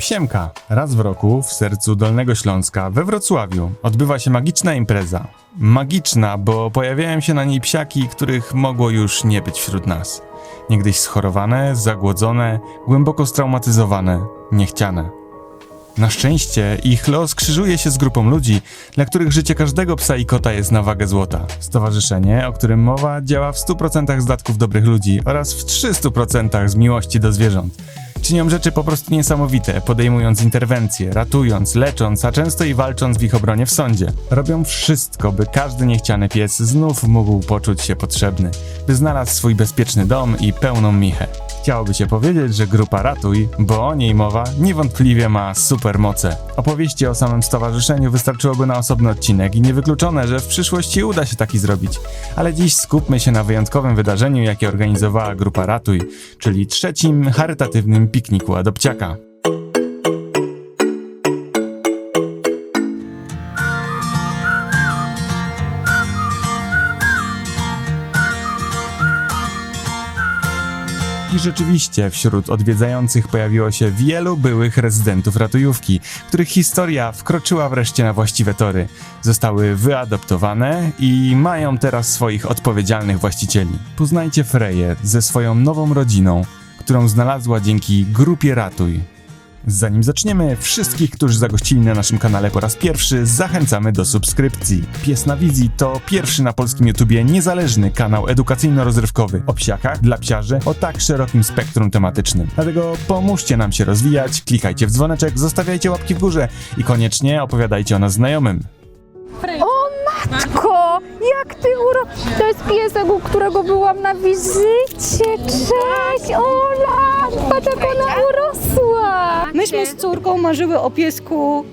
Siemka. Raz w roku w sercu Dolnego Śląska we Wrocławiu odbywa się magiczna impreza. Magiczna, bo pojawiają się na niej psiaki, których mogło już nie być wśród nas. Niegdyś schorowane, zagłodzone, głęboko straumatyzowane, niechciane. Na szczęście ich los krzyżuje się z grupą ludzi, dla których życie każdego psa i kota jest na wagę złota. Stowarzyszenie, o którym mowa, działa w 100% z datków dobrych ludzi oraz w 300% z miłości do zwierząt. Czynią rzeczy po prostu niesamowite, podejmując interwencje, ratując, lecząc, a często i walcząc w ich obronie w sądzie. Robią wszystko, by każdy niechciany pies znów mógł poczuć się potrzebny, by znalazł swój bezpieczny dom i pełną michę. Chciałoby się powiedzieć, że grupa Ratuj, bo o niej mowa, niewątpliwie ma super moce. Opowieści o samym stowarzyszeniu wystarczyłoby na osobny odcinek i niewykluczone, że w przyszłości uda się taki zrobić. Ale dziś skupmy się na wyjątkowym wydarzeniu, jakie organizowała grupa Ratuj, czyli trzecim charytatywnym pikniku adopciaka. I rzeczywiście wśród odwiedzających pojawiło się wielu byłych rezydentów ratujówki, których historia wkroczyła wreszcie na właściwe tory. Zostały wyadoptowane i mają teraz swoich odpowiedzialnych właścicieli. Poznajcie Freję ze swoją nową rodziną, którą znalazła dzięki grupie Ratuj. Zanim zaczniemy, wszystkich, którzy zagościli na naszym kanale po raz pierwszy, zachęcamy do subskrypcji. Pies na wizji to pierwszy na polskim YouTubie niezależny kanał edukacyjno-rozrywkowy o psiakach dla psiarzy o tak szerokim spektrum tematycznym. Dlatego pomóżcie nam się rozwijać, klikajcie w dzwoneczek, zostawiajcie łapki w górze i koniecznie opowiadajcie o nas znajomym. O matko, jak ty uro... To jest piesek, u którego byłam na wizycie. Cześć, Ola! Patrz jak ona urosła. Myśmy z córką marzyły o piesku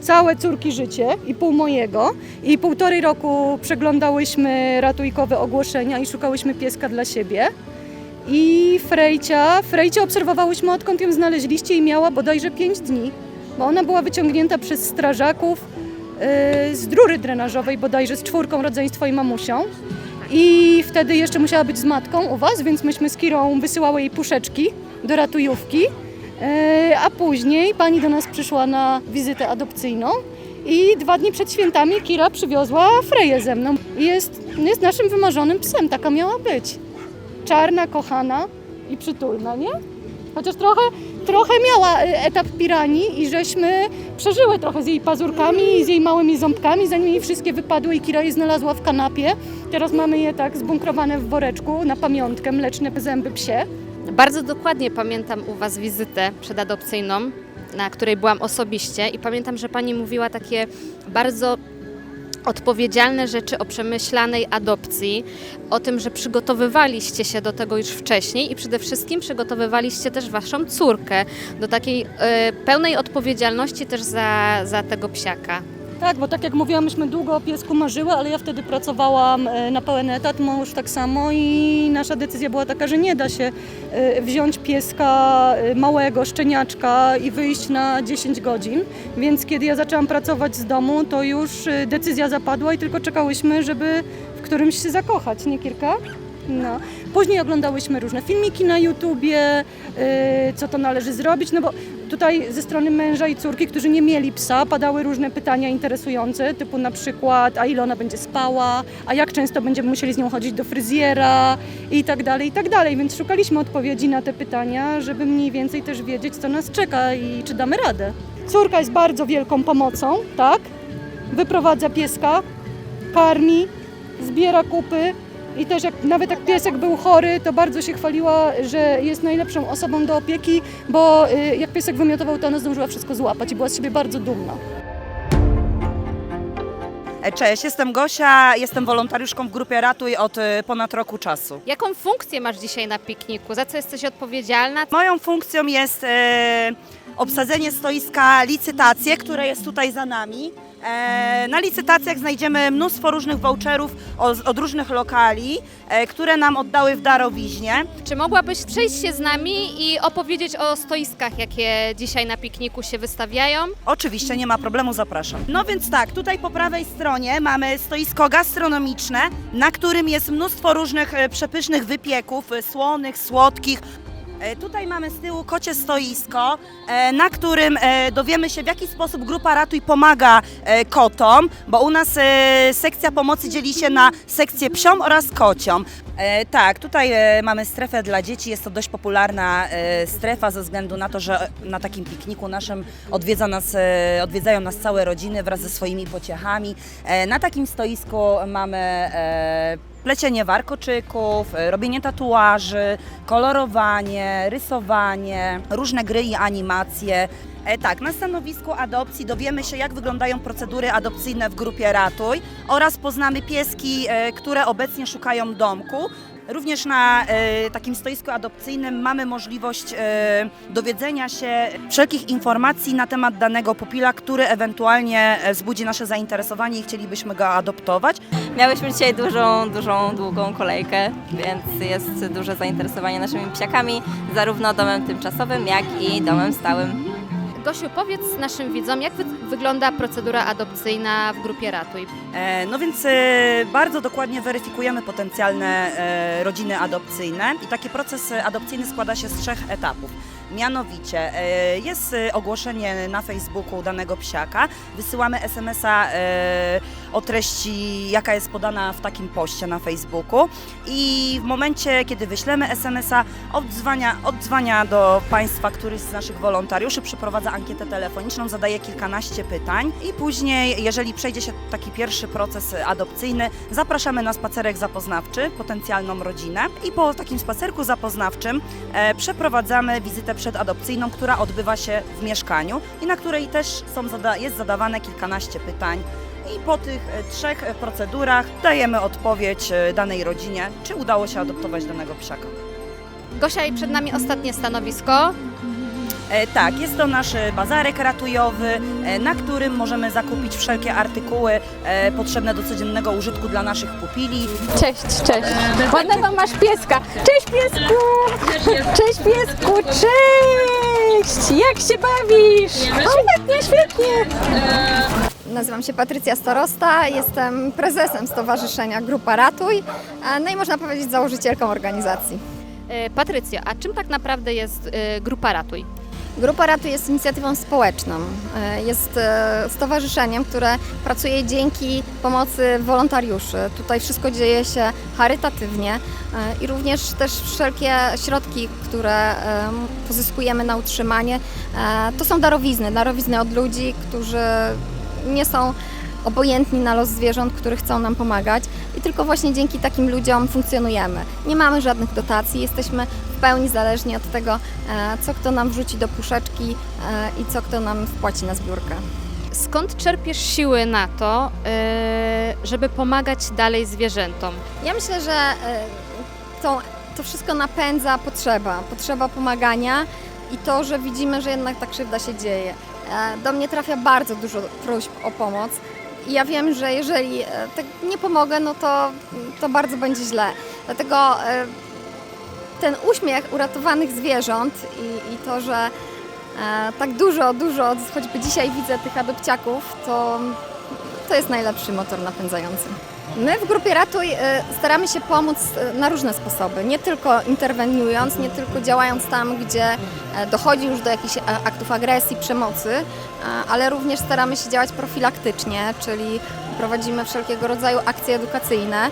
całe córki życie i pół mojego. I półtorej roku przeglądałyśmy ratujkowe ogłoszenia i szukałyśmy pieska dla siebie. I Frejcia, Frejcia obserwowałyśmy odkąd ją znaleźliście i miała bodajże 5 dni, bo ona była wyciągnięta przez strażaków z drury drenażowej, bodajże z czwórką rodzeństwa i mamusią. I wtedy jeszcze musiała być z matką u Was, więc myśmy z Kirą wysyłały jej puszeczki do ratujówki. E, A później pani do nas przyszła na wizytę adopcyjną i dwa dni przed świętami Kira przywiozła Freję ze mną. Jest, jest naszym wymarzonym psem, taka miała być. Czarna, kochana i przytulna, nie? Chociaż trochę, trochę miała e, etap piranii i żeśmy przeżyły trochę z jej pazurkami i z jej małymi ząbkami, zanim jej wszystkie wypadły i Kira je znalazła w kanapie. Teraz mamy je tak zbunkrowane w woreczku na pamiątkę, mleczne zęby psie. Bardzo dokładnie pamiętam u Was wizytę przedadopcyjną, na której byłam osobiście i pamiętam, że Pani mówiła takie bardzo odpowiedzialne rzeczy o przemyślanej adopcji, o tym, że przygotowywaliście się do tego już wcześniej i przede wszystkim przygotowywaliście też Waszą córkę do takiej e, pełnej odpowiedzialności też za, za tego psiaka. Tak, bo tak jak mówiłam, myśmy długo o piesku marzyły, ale ja wtedy pracowałam e, na pełen etat, mąż tak samo i nasza decyzja była taka, że nie da się e, wziąć pieska e, małego, szczeniaczka i wyjść na 10 godzin. Więc kiedy ja zaczęłam pracować z domu, to już decyzja zapadła i tylko czekałyśmy, żeby w którymś się zakochać, nie Kirka? No. Później oglądałyśmy różne filmiki na YouTubie, yy, co to należy zrobić, no bo tutaj ze strony męża i córki, którzy nie mieli psa, padały różne pytania interesujące, typu na przykład, a ile ona będzie spała, a jak często będziemy musieli z nią chodzić do fryzjera i tak dalej, i tak dalej. Więc szukaliśmy odpowiedzi na te pytania, żeby mniej więcej też wiedzieć, co nas czeka i czy damy radę. Córka jest bardzo wielką pomocą, tak? Wyprowadza pieska, karmi, zbiera kupy, i też jak, nawet jak piesek był chory, to bardzo się chwaliła, że jest najlepszą osobą do opieki, bo y, jak piesek wymiotował, to ona zdążyła wszystko złapać i była z siebie bardzo dumna. E, Cześć, jestem Gosia, jestem wolontariuszką w grupie Ratuj od e, ponad roku czasu. Jaką funkcję masz dzisiaj na pikniku? Za co jesteś odpowiedzialna? Moją funkcją jest e, obsadzenie stoiska licytacje, które jest tutaj za nami. E, na licytacjach znajdziemy mnóstwo różnych voucherów od, różnych lokali, e, które nam oddały w darowiźnie. Czy mogłabyś przejść się z nami i opowiedzieć o stoiskach, jakie dzisiaj na pikniku się wystawiają? Oczywiście, nie ma problemu, zapraszam. No więc tak, tutaj po prawej stronie mamy stoisko gastronomiczne, na którym jest mnóstwo różnych e, przepysznych wypieków, słonych, słodkich, Tutaj mamy z tyłu kocie stoisko, e, na którym e, dowiemy się w jaki sposób grupa Ratuj pomaga e, kotom, bo u nas e, sekcja pomocy dzieli się na sekcję psią oraz kocią. E, Tak, tutaj e, mamy strefę dla dzieci, jest to dość popularna e, strefa ze względu na to, że na takim pikniku naszym odwiedza nas, e, odwiedzają nas całe rodziny wraz ze swoimi pociechami. E, Na takim stoisku mamy e, plecienie warkoczyków, e, robienie tatuaży, kolorowanie, rysowanie, różne gry i animacje. E, tak, na stanowisku adopcji dowiemy się, jak wyglądają procedury adopcyjne w grupie Ratuj oraz poznamy pieski, e, które obecnie szukają domku. Również na e, takim stoisku adopcyjnym mamy możliwość e, dowiedzenia się wszelkich informacji na temat danego pupila, który ewentualnie e, wzbudzi nasze zainteresowanie i chcielibyśmy go adoptować. Miałyśmy dzisiaj dużą, dużą, długą kolejkę, więc jest duże zainteresowanie naszymi psiakami, zarówno domem tymczasowym, jak i domem stałym. Gosiu, powiedz naszym widzom, jak wy- wygląda procedura adopcyjna w grupie Ratuj. E, No więc e, bardzo dokładnie weryfikujemy potencjalne e, rodziny adopcyjne i taki proces adopcyjny składa się z trzech etapów. Mianowicie e, jest e, ogłoszenie na Facebooku danego psiaka, wysyłamy SMS-a e, o treści, jaka jest podana w takim poście na Facebooku i w momencie, kiedy wyślemy SMS-a, oddzwania, oddzwania do Państwa któryś z naszych wolontariuszy, przeprowadza ankietę telefoniczną, zadaje kilkanaście pytań i później, jeżeli przejdzie się taki pierwszy proces adopcyjny, zapraszamy na spacerek zapoznawczy potencjalną rodzinę i po takim spacerku zapoznawczym e, przeprowadzamy wizytę przedadopcyjną, która odbywa się w mieszkaniu i na której też są jest zadawane kilkanaście pytań. I po tych e, trzech procedurach dajemy odpowiedź e, danej rodzinie, czy udało się adoptować danego psiaka. Gosia, i przed nami ostatnie stanowisko. E, tak, jest to nasz e, bazarek ratujowy, e, na którym możemy zakupić wszelkie artykuły e, potrzebne do codziennego użytku dla naszych pupili. Cześć, cześć. Ładnego masz pieska. Cześć piesku! Cześć piesku, cześć! Jak się bawisz? Świetnie, świetnie. Nazywam się Patrycja Starosta, jestem prezesem Stowarzyszenia Grupa Ratuj, no i można powiedzieć założycielką organizacji. E, Patrycja, a czym tak naprawdę jest e, grupa Ratuj? Grupa Ratuj jest inicjatywą społeczną, e, jest stowarzyszeniem, które pracuje dzięki pomocy wolontariuszy. Tutaj wszystko dzieje się charytatywnie i również też wszelkie środki, które pozyskujemy na utrzymanie, to są darowizny, darowizny od ludzi, którzy nie są obojętni na los zwierząt, które chcą nam pomagać i tylko właśnie dzięki takim ludziom funkcjonujemy. Nie mamy żadnych dotacji, jesteśmy w pełni zależni od tego, e, co kto nam wrzuci do puszeczki e, i co kto nam wpłaci na zbiórkę. Skąd czerpiesz siły na to, e, żeby pomagać dalej zwierzętom? Ja myślę, że tą, to wszystko napędza potrzeba, potrzeba pomagania i to, że widzimy, że jednak ta krzywda się dzieje. E, Do mnie trafia bardzo dużo próśb o pomoc i ja wiem, że jeżeli e, tak nie pomogę, no to, to bardzo będzie źle. Dlatego e, ten uśmiech uratowanych zwierząt i, i to, że tak dużo, dużo, choćby dzisiaj widzę tych adopciaków, to, to jest najlepszy motor napędzający. My w grupie Ratuj e, staramy się pomóc e, na różne sposoby, nie tylko interweniując, nie tylko działając tam, gdzie e, dochodzi już do jakichś e, aktów agresji, przemocy, e, ale również staramy się działać profilaktycznie, czyli prowadzimy wszelkiego rodzaju akcje edukacyjne,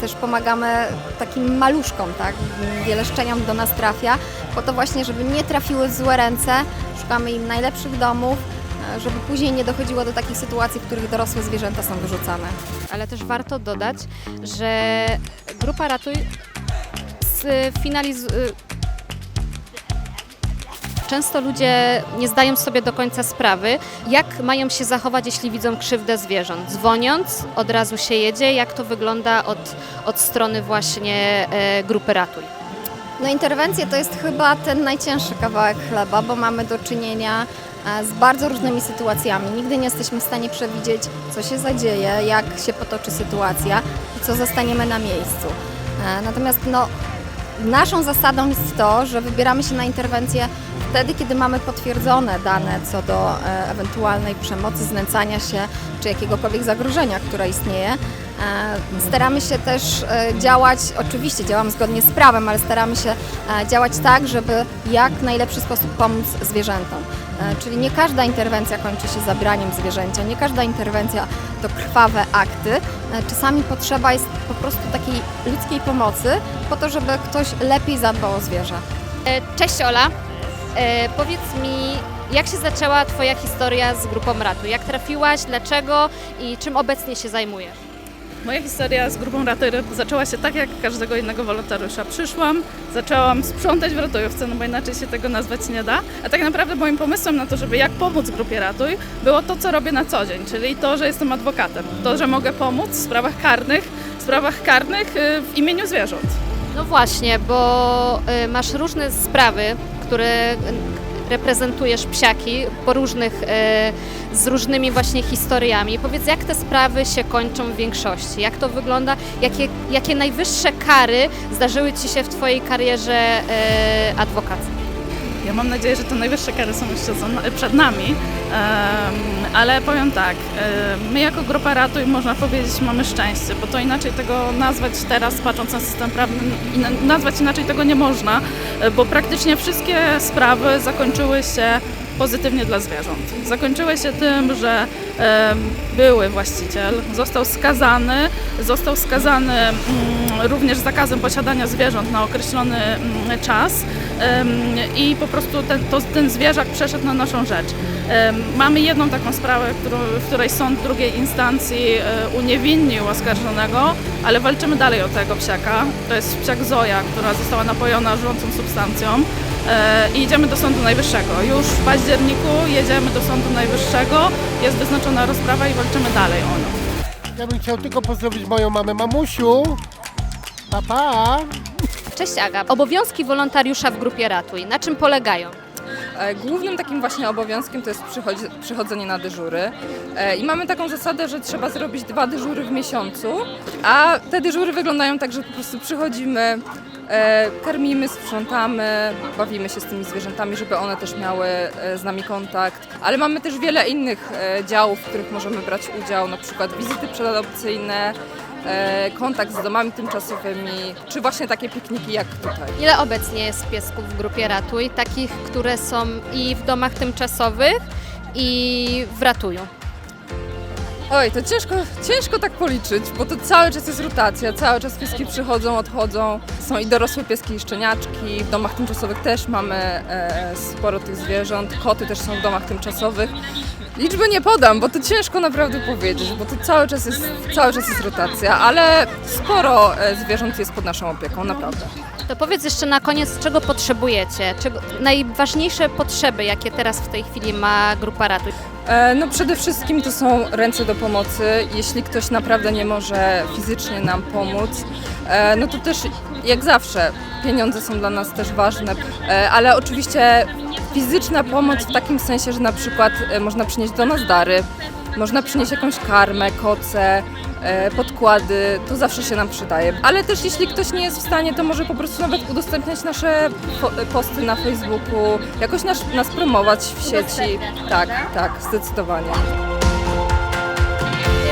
też pomagamy takim maluszkom, tak, wiele szczeniom do nas trafia, po to właśnie, żeby nie trafiły w złe ręce, szukamy im najlepszych domów, żeby później nie dochodziło do takich sytuacji, w których dorosłe zwierzęta są wyrzucane. Ale też warto dodać, że grupa Ratuj finalizuje. Często ludzie nie zdają sobie do końca sprawy, jak mają się zachować, jeśli widzą krzywdę zwierząt. Dzwoniąc, od razu się jedzie. Jak to wygląda od, od strony właśnie e, grupy Ratuj? No interwencje to jest chyba ten najcięższy kawałek chleba, bo mamy do czynienia z bardzo różnymi sytuacjami. Nigdy nie jesteśmy w stanie przewidzieć, co się zadzieje, jak się potoczy sytuacja i co zostaniemy na miejscu. E, Natomiast no, naszą zasadą jest to, że wybieramy się na interwencję wtedy, kiedy mamy potwierdzone dane co do e, ewentualnej przemocy, znęcania się czy jakiegokolwiek zagrożenia, które istnieje. E, Staramy się też działać, oczywiście działamy zgodnie z prawem, ale staramy się działać tak, żeby jak najlepszy sposób pomóc zwierzętom. E, Czyli nie każda interwencja kończy się zabraniem zwierzęcia, nie każda interwencja to krwawe akty. E, Czasami potrzeba jest po prostu takiej ludzkiej pomocy po to, żeby ktoś lepiej zadbał o zwierzę. E, Cześć Ola, e, powiedz mi, jak się zaczęła Twoja historia z grupą Ratu? Jak trafiłaś, dlaczego i czym obecnie się zajmujesz? Moja historia z grupą Ratuj zaczęła się tak jak każdego innego wolontariusza. Przyszłam, zaczęłam sprzątać w ratujówce, no bo inaczej się tego nazwać nie da. A tak naprawdę moim pomysłem na to, żeby jak pomóc grupie Ratuj, było to, co robię na co dzień, czyli to, że jestem adwokatem. To, że mogę pomóc w sprawach karnych, w sprawach karnych y, w imieniu zwierząt. No właśnie, bo y, masz różne sprawy, które reprezentujesz psiaki po różnych, y, z różnymi właśnie historiami. Powiedz, jak te sprawy się kończą w większości? Jak to wygląda? Jakie, jakie najwyższe kary zdarzyły Ci się w Twojej karierze y, adwokackiej? Ja mam nadzieję, że te najwyższe kary są jeszcze przed nami, ale powiem tak, my jako grupa Ratuj można powiedzieć mamy szczęście, bo to inaczej tego nazwać teraz, patrząc na system prawny, nazwać inaczej tego nie można, e, bo praktycznie wszystkie sprawy zakończyły się pozytywnie dla zwierząt. Zakończyły się tym, że były właściciel, został skazany, został skazany mm, również zakazem posiadania zwierząt na określony mm, czas i po prostu ten, to, ten zwierzak przeszedł na naszą rzecz. Mamy jedną taką sprawę, w której sąd drugiej instancji e, uniewinnił oskarżonego, ale walczymy dalej o tego psiaka. To jest psiak Zoja, która została napojona żrącą substancją i idziemy do Sądu Najwyższego. Już w październiku jedziemy do Sądu Najwyższego, jest wyznaczona rozprawa i walczymy dalej o nią. Ja bym chciał tylko pozdrowić moją mamę, mamusiu. Pa, pa. Cześć Aga. Obowiązki wolontariusza w grupie Ratuj, na czym polegają? E, Głównym takim właśnie obowiązkiem to jest przychodzenie na dyżury. E, I mamy taką zasadę, że trzeba zrobić dwa dyżury w miesiącu, a te dyżury wyglądają tak, że po prostu przychodzimy, e, karmimy, sprzątamy, bawimy się z tymi zwierzętami, żeby one też miały z nami kontakt. Ale mamy też wiele innych działów, w których możemy brać udział, na przykład wizyty przedadopcyjne, kontakt z domami tymczasowymi, czy właśnie takie pikniki jak tutaj. Ile obecnie jest piesków w grupie Ratuj? Takich, które są i w domach tymczasowych, i w Ratuju. Oj, to ciężko, ciężko tak policzyć, bo to cały czas jest rotacja, cały czas pieski przychodzą, odchodzą. Są i dorosłe pieski, i szczeniaczki. W domach tymczasowych też mamy e, sporo tych zwierząt. Koty też są w domach tymczasowych. Liczby nie podam, bo to ciężko naprawdę powiedzieć, bo to cały czas jest, cały czas jest rotacja, ale sporo e, zwierząt jest pod naszą opieką, naprawdę. To powiedz jeszcze na koniec, czego potrzebujecie? Czego, najważniejsze potrzeby, jakie teraz w tej chwili ma grupa Ratuj? E, No przede wszystkim to są ręce do pomocy. Jeśli ktoś naprawdę nie może fizycznie nam pomóc, e, no to też jak zawsze pieniądze są dla nas też ważne, e, ale oczywiście fizyczna pomoc w takim sensie, że na przykład e, można przynieść do nas dary, można przynieść jakąś karmę, koce, e, podkłady, to zawsze się nam przydaje. Ale też jeśli ktoś nie jest w stanie, to może po prostu nawet udostępniać nasze posty na Facebooku, jakoś nas, nas promować w sieci. Tak, tak, zdecydowanie.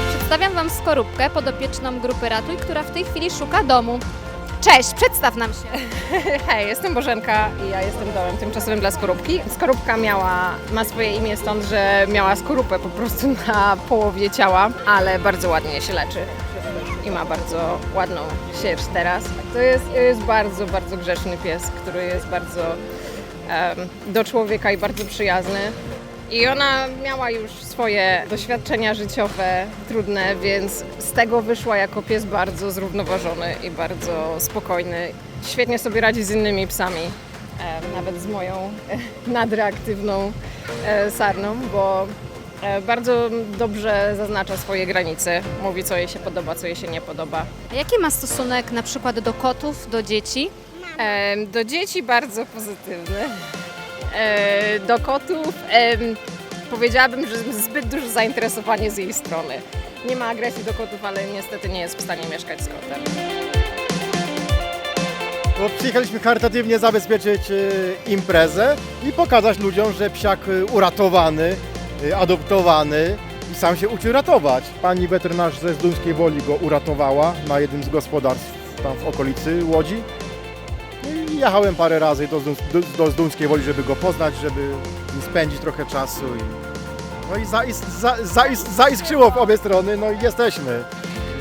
Przedstawiam Wam skorupkę podopieczną grupy Ratuj, która w tej chwili szuka domu. Cześć, przedstaw nam się. Hej, jestem Bożenka i ja jestem domem tymczasowym dla skorupki. Skorupka miała, ma swoje imię stąd, że miała skorupę po prostu na połowie ciała, ale bardzo ładnie się leczy i ma bardzo ładną sierść teraz. To jest, jest bardzo, bardzo grzeczny pies, który jest bardzo do człowieka i bardzo przyjazny. I ona miała już swoje doświadczenia życiowe trudne, więc z tego wyszła jako pies bardzo zrównoważony i bardzo spokojny. Świetnie sobie radzi z innymi psami, nawet z moją nadreaktywną e, sarną, bo e, bardzo dobrze zaznacza swoje granice. Mówi, co jej się podoba, co jej się nie podoba. A jaki ma stosunek na przykład do kotów, do dzieci? Do dzieci bardzo pozytywny. E, Do kotów powiedziałabym, że zbyt duże zainteresowanie z jej strony. Nie ma agresji do kotów, ale niestety nie jest w stanie mieszkać z kotem. Bo przyjechaliśmy charytatywnie zabezpieczyć y, imprezę i pokazać ludziom, że psiak y, uratowany, adoptowany i sam się uczy ratować. Pani weterynarz ze Zduńskiej Woli go uratowała na jednym z gospodarstw tam w okolicy Łodzi. I jechałem parę razy do, Zduń- do, Zduńskiej Woli, żeby go poznać, żeby spędzić trochę czasu. I, no i zais, za, zais, zaiskrzyło w obie strony, no i jesteśmy.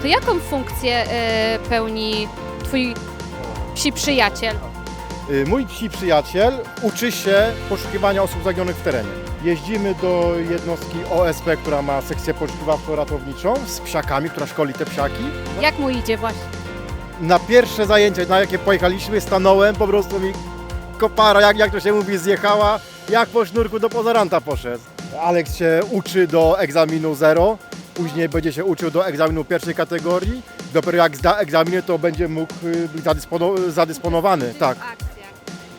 To jaką funkcję e, pełni twój psi przyjaciel? Y, Mój psi przyjaciel uczy się poszukiwania osób zaginionych w terenie. Jeździmy do jednostki OSP, która ma sekcję poszukiwawczo-ratowniczą z psiakami, która szkoli te psiaki. Jak mu idzie właśnie? Na pierwsze zajęcia, na jakie pojechaliśmy, stanąłem, po prostu mi kopara, jak, jak to się mówi, zjechała, jak po sznurku do pozoranta poszedł. Aleks się uczy do egzaminu 0, później będzie się uczył do egzaminu pierwszej kategorii. Dopiero jak zda egzaminy, to będzie mógł y, być zadyspono- zadysponowany, tak.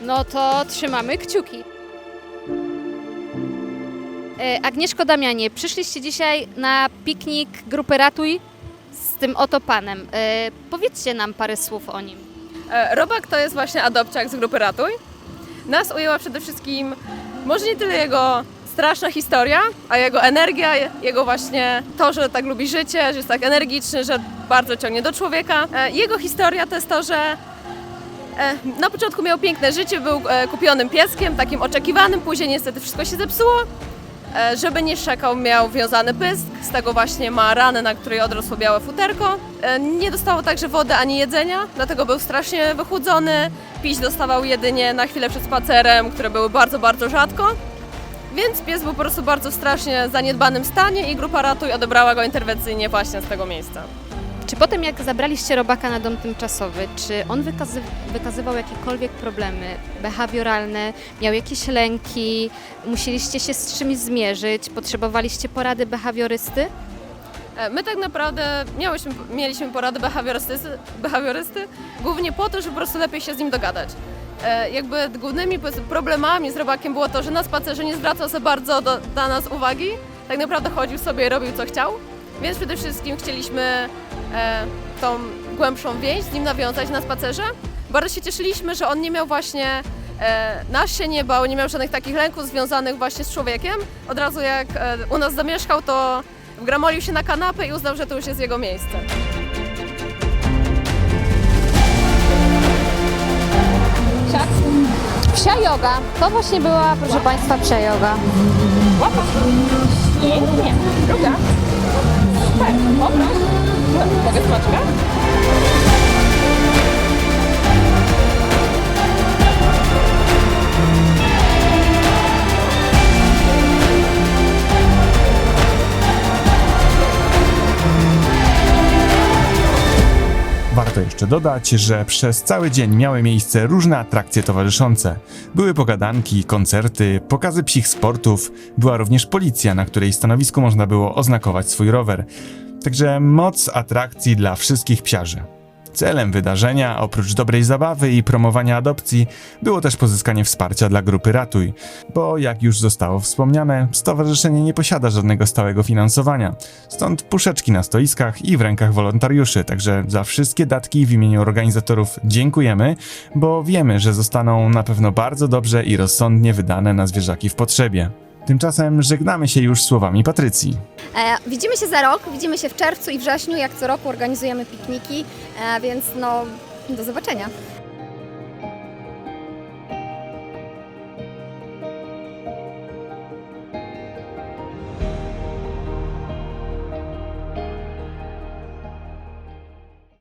No to trzymamy kciuki. E, Agnieszko Damianie, przyszliście dzisiaj na piknik grupy Ratuj z tym oto panem. E, Powiedzcie nam parę słów o nim. E, Robak to jest właśnie adopciak z grupy Ratuj. Nas ujęła przede wszystkim może nie tyle jego straszna historia, a jego energia, jego właśnie to, że tak lubi życie, że jest tak energiczny, że bardzo ciągnie do człowieka. E, Jego historia to jest to, że e, na początku miał piękne życie, był e, kupionym pieskiem, takim oczekiwanym, później niestety wszystko się zepsuło. E, Żeby nie szczekał, miał wiązany pysk, z tego właśnie ma ranę, na której odrosło białe futerko. E, Nie dostało także wody ani jedzenia, dlatego był strasznie wychudzony. Pić dostawał jedynie na chwilę przed spacerem, które były bardzo, bardzo rzadko. Więc pies był po prostu bardzo strasznie zaniedbanym stanie i grupa Ratuj odebrała go interwencyjnie właśnie z tego miejsca. Czy potem jak zabraliście robaka na dom tymczasowy, czy on wykazy wykazywał jakiekolwiek problemy behawioralne, miał jakieś lęki, musieliście się z czymś zmierzyć, potrzebowaliście porady behawiorysty? E, My tak naprawdę miałyśmy, mieliśmy porady behawiorysty, behawiorysty głównie po to, żeby po prostu lepiej się z nim dogadać. E, Jakby głównymi problemami z robakiem było to, że na spacerze nie zwracał za bardzo do, nas uwagi. Tak naprawdę chodził sobie i robił co chciał. Więc przede wszystkim chcieliśmy e, tą głębszą więź z nim nawiązać na spacerze. Bardzo się cieszyliśmy, że on nie miał właśnie, e, nas się nie bał, nie miał żadnych takich lęków związanych właśnie z człowiekiem. Od razu jak e, u nas zamieszkał, to wgramolił się na kanapę i uznał, że to już jest jego miejsce. Psia yoga. To właśnie była, proszę Państwa, psia yoga. Warto jeszcze dodać, że przez cały dzień miały miejsce różne atrakcje towarzyszące. Były pogadanki, koncerty, pokazy psich sportów, była również policja, na której stanowisku można było oznakować swój rower. Także moc atrakcji dla wszystkich psiarzy. Celem wydarzenia, oprócz dobrej zabawy i promowania adopcji, było też pozyskanie wsparcia dla grupy Ratuj, bo jak już zostało wspomniane, stowarzyszenie nie posiada żadnego stałego finansowania, stąd puszeczki na stoiskach i w rękach wolontariuszy, także za wszystkie datki w imieniu organizatorów dziękujemy, bo wiemy, że zostaną na pewno bardzo dobrze i rozsądnie wydane na zwierzaki w potrzebie. Tymczasem żegnamy się już słowami Patrycji. E, widzimy się za rok, widzimy się w czerwcu i wrześniu, jak co roku organizujemy pikniki, e, więc no do zobaczenia.